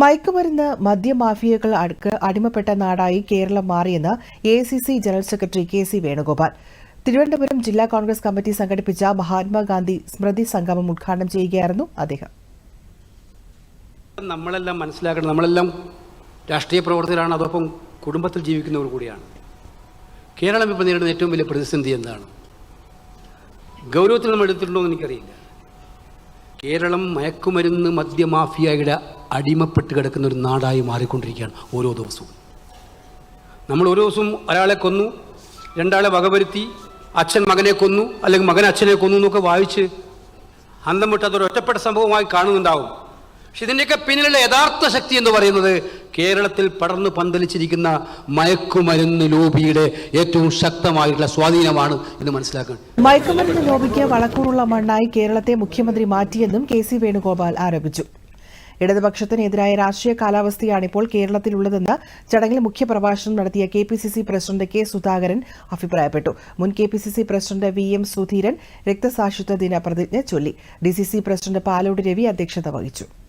മയക്കുമരുന്ന് മദ്യമാഫിയകൾ അടുക്ക് അടിമപ്പെട്ട നാടായി കേരളം മാറിയെന്ന് A C C general secretary K C Venugopal. Thiruvananthapuram ജില്ലാ കോൺഗ്രസ് കമ്മിറ്റി സംഘടിപ്പിച്ച മഹാത്മാഗാന്ധി സ്മൃതി സംഗമം ഉദ്ഘാടനം ചെയ്യുകയായിരുന്നു അദ്ദേഹം. നമ്മളെല്ലാം മനസ്സിലാക്കണം. നമ്മളെല്ലാം രാഷ്ട്രീയ പ്രവർത്തകരാണ് അതോടൊപ്പം കുടുംബത്തിൽ ജീവിക്കുന്നവർ കൂടിയാണ്. കേരളം ഇപ്പോൾ നേരിടുന്ന ഏറ്റവും വലിയ പ്രതിസന്ധി എന്താണ്? ഗൗരവത്തിൽ നമ്മൾ എടുത്തിട്ടുണ്ടോ എന്ന് എനിക്കറിയില്ല. കേരളം മയക്കുമരുന്ന് മദ്യമാഫിയയുടെ അടിമപ്പെട്ട് കിടക്കുന്ന ഒരു നാടായി മാറിക്കൊണ്ടിരിക്കുകയാണ് ഓരോ ദിവസവും. നമ്മൾ ഓരോ ദിവസവും ഒരാളെ കൊന്നു രണ്ടാളെ വകവരുത്തി അച്ഛൻ മകനെ കൊന്നു അല്ലെങ്കിൽ മകൻ അച്ഛനെ കൊന്നു എന്നൊക്കെ വായിച്ച് അന്തം വിട്ട് അതൊരു ഒറ്റപ്പെട്ട സംഭവമായി കാണുന്നുണ്ടാവും. പക്ഷെ ഇതിന്റെയൊക്കെ പിന്നിലുള്ള യഥാർത്ഥ ശക്തി എന്ന് പറയുന്നത് കേരളത്തിൽ പടർന്നു പന്തലിച്ചിരിക്കുന്ന മയക്കുമരുന്ന് ലോബിയുടെ ഏറ്റവും ശക്തമായിട്ടുള്ള സ്വാധീനമാണ് എന്ന് മനസ്സിലാക്കുന്നത് മയക്കുമരുന്ന് ലോബിക്ക് വളക്കൂറുള്ള മണ്ണായി കേരളത്തെ മുഖ്യമന്ത്രി മാറ്റിയെന്നും കെ സി വേണുഗോപാൽ ആരോപിച്ചു. ഇടതുപക്ഷത്തിനെതിരായ രാഷ്ട്രീയ കാലാവസ്ഥയാണിപ്പോൾ കേരളത്തിലുള്ളതെന്ന് ചടങ്ങിൽ മുഖ്യപ്രഭാഷണം നടത്തിയ കെ പ്രസിഡന്റ് കെ സുധാകരൻ അഭിപ്രായപ്പെട്ടു. മുൻ K president V M Sudheeran രക്തസാക്ഷിത്വ ദിന പ്രതിജ്ഞ ചൊല്ലി. ഡി പ്രസിഡന്റ് പാലോട് രവി അധ്യക്ഷത വഹിച്ചു.